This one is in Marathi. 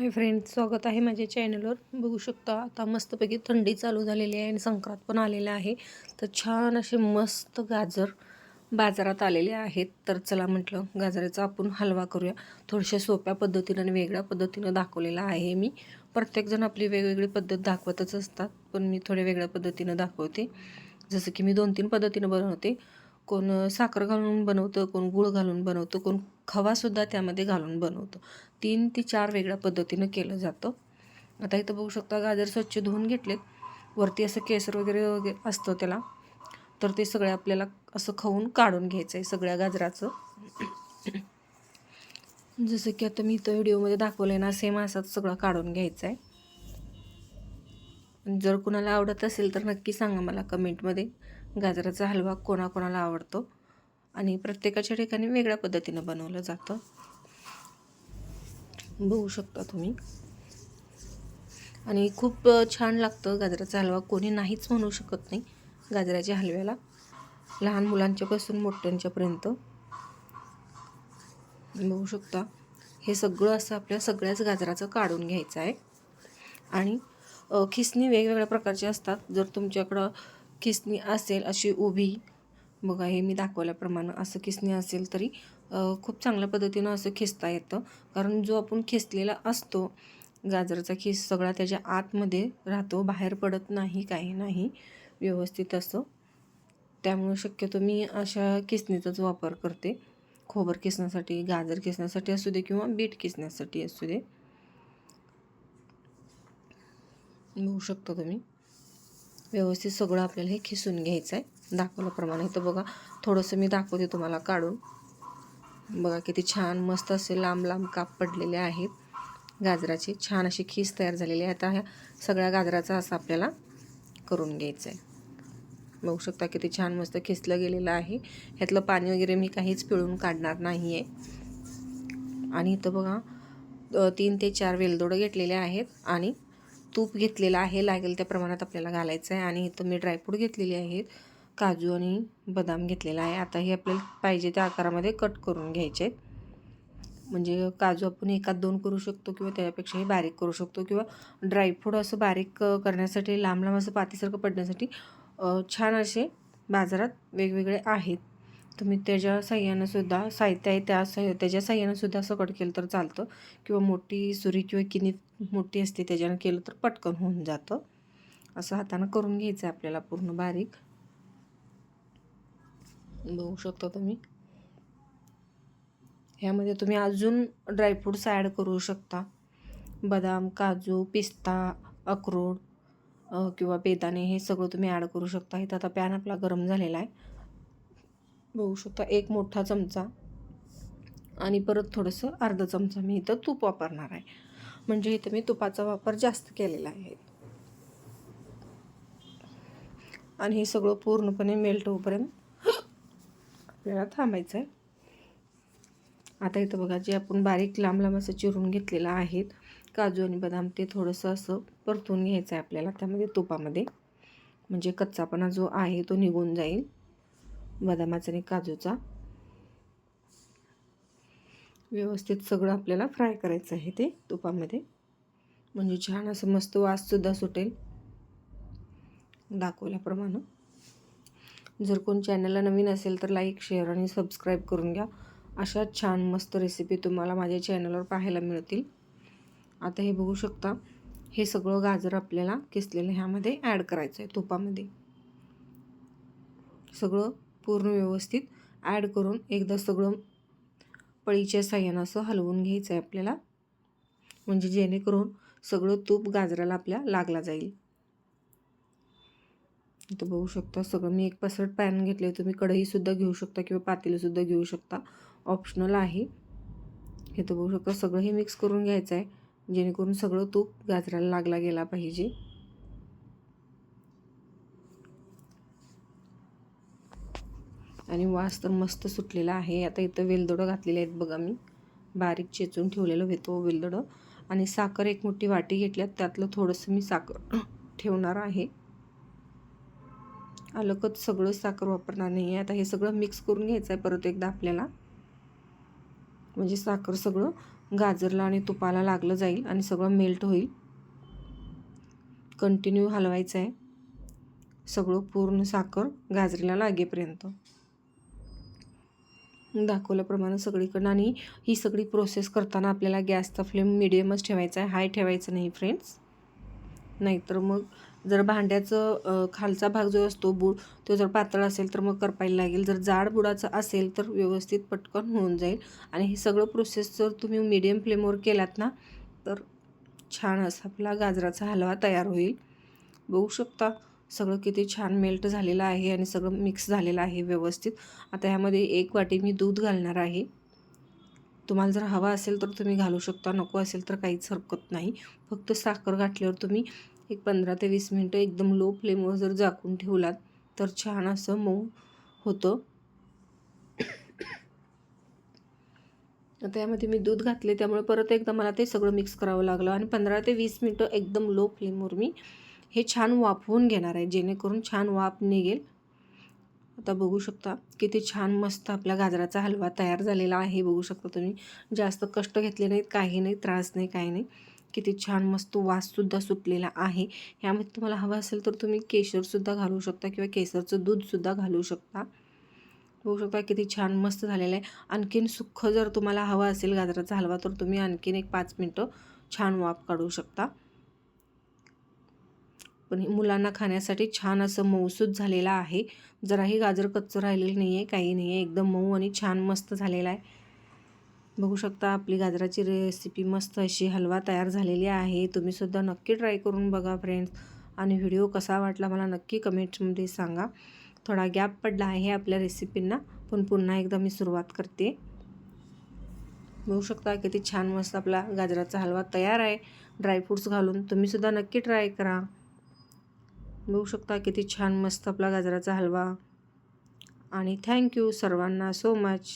हाय फ्रेंड स्वागत आहे माझ्या चॅनलवर. बघू शकता आता मस्तपैकी थंडी चालू झालेली आहे आणि संक्रांत पण आलेला आहे. तर छान असे मस्त गाजर बाजारात आलेले आहेत. तर चला म्हटलं गाजराचा आपण हलवा करूया. थोड्याशा सोप्या पद्धतीनं आणि वेगळ्या पद्धतीनं दाखवलेला आहे मी. प्रत्येकजण आपली वेगवेगळी पद्धत दाखवतच असतात पण मी थोड्या वेगळ्या पद्धतीनं दाखवते. जसं की मी दोन तीन पद्धतीनं बनवते. कोण साखर घालून बनवतं कोण गूळ घालून बनवतं कोण खवासुद्धा त्यामध्ये घालून बनवतं. तीन ते चार वेगळ्या पद्धतीनं केलं जातं. आता इथं बघू शकता गाजर स्वच्छ धुवून घेतलेत. वरती असं केसर वगैरे वगैरे असतं त्याला. तर ते सगळे आपल्याला असं खाऊन काढून घ्यायचं आहे सगळ्या गाजराचं. जसं की आता मी इथं व्हिडिओमध्ये दाखवलं आहे ना सेम असाच सगळं काढून घ्यायचं आहे जर कुणाला आवडत असेल तर नक्की सांगा मला कमेंटमध्ये. गाजराचा हलवा कोणाकोणाला आवडतो आणि प्रत्येकाच्या ठिकाणी वेगळ्या पद्धतीनं बनवलं जातं. बघू शकता तुम्ही. आणि खूप छान लागतं गाजराचा हलवा. कोणी नाहीच म्हणू शकत नाही गाजराच्या हलव्याला. लहान मुलांच्यापासून मोठ्यांच्यापर्यंत. बघू शकता. हे सगळं असं आपल्या सगळ्याच गाजराचं काढून घ्यायचं आहे. आणि खिसणी वेगवेगळ्या प्रकारचे असतात. जर तुमच्याकडं किसणी असेल अशी उभी. बघा हे मी दाखवल्याप्रमाणे असं खिसणी असेल तरी खूप चांगल्या पद्धतीनं असं खिसता येतं. कारण जो आपण खिसलेला असतो गाजराचा खिस सगळा त्याच्या आतमध्ये राहतो बाहेर पडत नाही काही नाही व्यवस्थित असं. त्यामुळे शक्यतो मी अशा किसणीचाच वापर करते. खोबर किसण्यासाठी गाजर किसण्यासाठी असू दे किंवा बीट किसण्यासाठी असू दे. बघू शकता तुम्ही. व्यवस्थित सगळं आपल्याला हे खिसून घ्यायचं आहे. दाखवल्याप्रमाणे तर बघा थोडंसं मी दाखवते तुम्हाला काढून. बघा किती छान मस्त असे लांब लांब काप पडलेले आहेत. गाजराचे छान अशी खीस तयार झालेली आहे. आता ह्या सगळ्या गाजराचा असं आपल्याला करून घ्यायचं आहे बघू शकता किती छान मस्त खिसलं गेलेलं आहे. ह्यातलं पाणी वगैरे मी काहीच पिळून काढणार नाही आहे आणि इथं बघा तीन ते चार वेलदोडं घेतलेले आहेत आणि तूप घेतलेलं आहे लागेल त्या प्रमाणात आपल्याला घालायचं आहे आणि इथं मी ड्रायफ्रूट घेतलेले आहेत. काजू आणि बदाम घेतलेला आहे. आता हे आपल्याला पाहिजे त्या आकारामध्ये कट करून घ्यायचे आहेत. म्हणजे काजू आपण एकात दोन करू शकतो किंवा त्यापेक्षाही बारीक करू शकतो किंवा ड्रायफ्रूट असं बारीक करण्यासाठी लांब लांब असं पातीसारखं पडण्यासाठी छान असे बाजारात वेगवेगळे आहेत. तुम्ही त्याच्या साह्यानंसुद्धा साहित्य आहे त्या साह्य त्याच्या साह्यानं सुद्धा असं कट केलं तर चालतं. किंवा मोठी सुरी किंवा किनीत मोठी असते त्याच्यानं केलं तर पटकन होऊन जातं. असं हातानं करून घ्यायचं आहे आपल्याला पूर्ण बारीक. बघू शकता तुम्ही. ह्यामध्ये तुम्ही अजून ड्रायफ्रूट्स ॲड करू शकता. बदाम काजू पिस्ता अक्रोड किंवा बेदाणे हे सगळं तुम्ही ॲड करू शकता. इथं आता पॅन आपला गरम झालेला आहे. बघू शकता एक मोठा चमचा. आणि परत थोडंसं अर्धा चमचा मी इथं तूप वापरणार आहे. म्हणजे इथं मी तुपाचा वापर जास्त केलेला आहे. आणि हे सगळं पूर्णपणे मेल्ट होईपर्यंत आपल्याला थांबायचं आहे आता इथं बघा जे आपण बारीक लांब लांब असं चिरून घेतलेलं आहेत काजू आणि बदाम ते थोडंसं असं परतून घ्यायचं आहे आपल्याला त्यामध्ये तुपामध्ये. म्हणजे कच्चापणा जो आहे तो निघून जाईल बदामाचा आणि काजूचा. व्यवस्थित सगळं आपल्याला फ्राय करायचं आहे ते तुपामध्ये. म्हणजे छान असं मस्त वाससुद्धा सुटेल. दाखवल्याप्रमाणे. जर कोण चॅनलला नवीन असेल तर लाईक शेअर आणि सबस्क्राईब करून घ्या. अशा छान मस्त रेसिपी तुम्हाला माझ्या चॅनलवर पाहायला मिळतील. आता हे बघू शकता. हे सगळं गाजर आपल्याला किसलेलं ह्यामध्ये ॲड करायचं आहे तुपामध्ये. सगळं पूर्ण व्यवस्थित ॲड करून एकदा सगळं पळीच्या साह्यानं असं हलवून घ्यायचं आहे आपल्याला. म्हणजे जेणेकरून सगळं तूप गाजराला आपल्या लागला जाईल. तर बघू शकता सगळं. मी एक पसरट पॅन घेतले तुम्ही कढईसुद्धा घेऊ शकता किंवा पातेलंसुद्धा घेऊ शकता. ऑप्शनल आहे. हे तर बघू शकता सगळं हे मिक्स करून घ्यायचं आहे जेणेकरून सगळं तूप गाजराला लागला गेला पाहिजे. आणि वास तर मस्त सुटलेला आहे. आता इथं वेलदोडं घातलेले आहेत बघा मी. बारीक चेचून ठेवलेलं होतो वेलदोडं. आणि साखर एक मोठी वाटी घेतल्यात त्यातलं थोडंसं मी साखर ठेवणार आहे. अलकत सगळं साखर वापरणार नाही आहे आता हे सगळं मिक्स करून घ्यायचं आहे परत एकदा आपल्याला. म्हणजे साखर सगळं गाजरला आणि तुपाला लागलं जाईल आणि सगळं मेल्ट होईल. कंटिन्यू हलवायचं आहे सगळं पूर्ण साखर गाजरीला लागेपर्यंत. दाखवल्याप्रमाणे सगळीकडनं आणि ही सगळी प्रोसेस करताना आपल्याला गॅसचा फ्लेम मिडियमच ठेवायचा आहे. हाय ठेवायचं नाही फ्रेंड्स नाहीतर मग जर भांड्याचं खालचा भाग जो असतो बूड तो जर पातळ असेल तर मग करपायला लागेल. जर जाड बुडाचं असेल तर व्यवस्थित पटकन होऊन जाईल. आणि हे सगळं प्रोसेस जर तुम्ही मीडियम फ्लेमवर केलात ना तर छान असा आपला गाजराचा हलवा तयार होईल. बघू शकता. सगळं किती छान मेल्ट झालेलं आहे आणि सगळं मिक्स झालेलं आहे व्यवस्थित. आता ह्यामध्ये एक वाटी मी दूध घालणार आहे. तुम्हाला जर हवा असेल तर तुम्ही घालू शकता नको असेल तर काहीच हरकत नाही. फक्त साखर घातल्यावर तुम्ही एक पंधरा ते वीस मिनटं एकदम लो फ्लेमवर जर झाकून ठेवलात तर छान असं मऊ होतं. आता यामध्ये मी दूध घातले त्यामुळे परत एकदा मला ते सगळं मिक्स करावं लागलं आणि पंधरा ते वीस मिनटं एकदम लो फ्लेमवर मी हे छान वाफवून घेणार आहे. जेणेकरून छान वाफ निघेल. आता बघू शकता किती छान मस्त आपला गाजराचा हलवा तयार झालेला आहे. बघू शकता तुम्ही. जास्त कष्ट घेतले नाहीत काही नाही त्रास नाही काही नाही. किती छान मस्त वाससुद्धा सुटलेला आहे. ह्यामध्ये तुम्हाला हवं असेल तर तुम्ही केशरसुद्धा घालू शकता किंवा केसरचं दूधसुद्धा घालू शकता. बघू शकता किती छान मस्त झालेलं आहे. आणखीन सुख जर तुम्हाला हवा असेल गाजराचा हलवा तर तुम्ही आणखीन एक पाच मिनटं छान वाफ काढू शकता. पण मुलांना खाण्यासाठी छान असं मऊसूद झालेलं आहे. जराही गाजर कच्चं राहिलेलं नाही आहे काही नाही आहे एकदम मऊ आणि छान मस्त झालेला आहे. बघू शकता आपली गाजराची रेसिपी मस्त अशी हलवा तयार झालेली आहे. तुम्हीसुद्धा नक्की ट्राय करून बघा फ्रेंड्स आणि व्हिडिओ कसा वाटला मला नक्की कमेंट्समध्ये सांगा. थोडा गॅप पडला आहे आपल्या रेसिपींना पण पुन्हा एकदा मी सुरुवात करते. बघू शकता किती छान मस्त आपला गाजराचा हलवा तयार आहे. ड्रायफ्रूट्स घालून तुम्हीसुद्धा नक्की ट्राय करा. बघू शकता. किती छान मस्त आपला गाजराचा हलवा. आणि थँक्यू सर्वांना सो मच